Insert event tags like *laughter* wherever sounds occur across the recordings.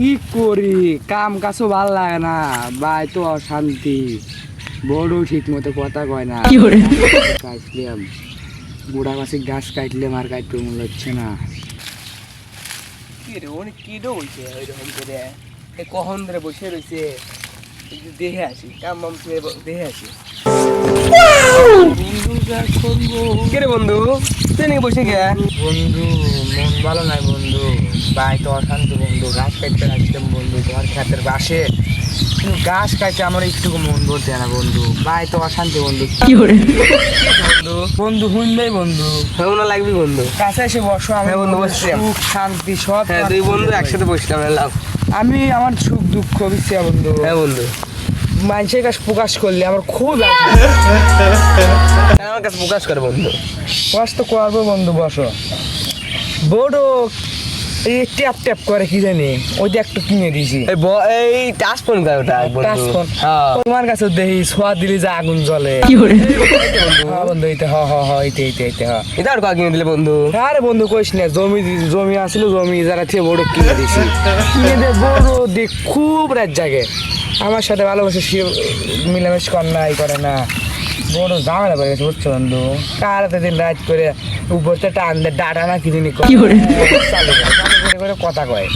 কি করি? কাম কাজও ভালো লাগে না বাই তো অশান্তি। বড় ঠিক মতো কথা কয় না। কাটলাম বুড়া মাসে গাছ কাটলাম আর কাটতে মনে হচ্ছে না। কি রে অনেক কি রে বলছে ওইরকম করে। এ কখন ধরে বসে রয়েছে একটু দেখে আসি কাম মাম করে দেখে আসি। কে রে বন্ধু? তুই বসে গে। বন্ধু মন ভালো নাই বন্ধু। বাই তো অশান্তি বন্ধু। গাছ কাটতে আসলাম বন্ধু তোমার ক্ষেতের পাশে। কিন্তু গাছ কাটতে আমার একটু মন বলতে না বন্ধু। বাই তো অশান্তি বন্ধু। কি করে বন্ধু বন্ধু শুনলেই বন্ধু। হেউ না লাগবি বন্ধু। কাছে এসে বসো আমি হ্যাঁ, বন্ধু, বসছি। সুখ শান্তি সব হ্যাঁ দুই বন্ধু একসাথে বসলাম এলাম আমি আমার সুখ দুঃখ বিচ্ছি বন্ধু। হ্যাঁ বন্ধু। মানুষের কাছে প্রকাশ করলে আমার খুব হ্যাঁ, আমার কাছে প্রকাশ করে বন্ধু। কষ্ট করব বন্ধু বসো। বড় এই ট্যাপ ট্যাপ করে কি জানি ওই একটু কিনে দিয়েছি। এই টাচ ফোন করে ওটা টাচ ফোন। হ্যাঁ। তোমার কাছে দেখি ছোঁয়া দিলে যে আগুন জ্বলে। হ্যাঁ বন্ধু এইটা হ হ হ এইটা এইটা এইটা হ এটা আর কিনে দিলে বন্ধু? আরে বন্ধু কইস না জমি জমি আসলো জমি যারা থেকে বড় কিনে দিছি *laughs* কিনে দিয়ে বড় দেখ খুব রাত জাগে। আমার সাথে ভালোবাসে সে মিলামেশ কর না এই করে না। বড় ঝামেলা করে গেছে বুঝছ বন্ধু? কারাতে দিন রাত করে উপরতে টান দেয় ডাটা না কি জিনিস করে? করে, চালু করে করে কথা কয়।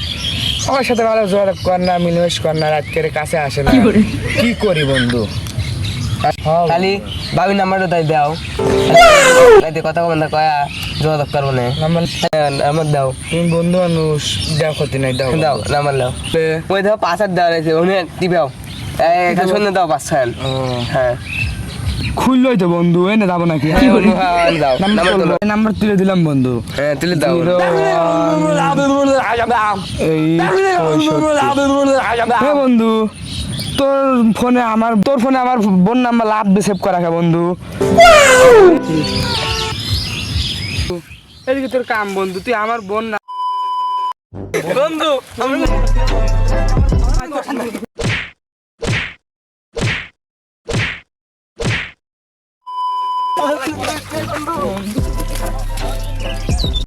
আমার সাথে ভালো যোগাযোগ কর না মিলামেশ কর না রাত করে কাছে আসে না। কি করি? বন্ধু? হ্যাঁ, খালি ভাবি নাম্বারটা তাই দাও। তাই কথা বন্ধ কয়া। যোগাযোগ করব না আমার হ্যাঁ, দাও। তুমি বন্ধু মানুষ দেও ক্ষতি নাই দাও। দাও নাম্বার দাও। ওই দাও পাঁচ হাজার দেওয়া রয়েছে ওখানে টিপাও এখানে শুনে দাও পাঁচ হাজার হ্যাঁ। খুললোই তো বন্ধু এনে যাব নাকি? হ্যাঁ, হ্যাঁ, দাও। নাম্বার তুলো। দিলাম বন্ধু। হ্যাঁ তুলে দাও। এই। বন্ধু তোর ফোনে আমার তোর ফোনে আমার বোন নাম্বার লাভ সেভ করা বন্ধু? এদিকে তোর কাম বন্ধু তুই আমার বোন না। বন্ধু আমি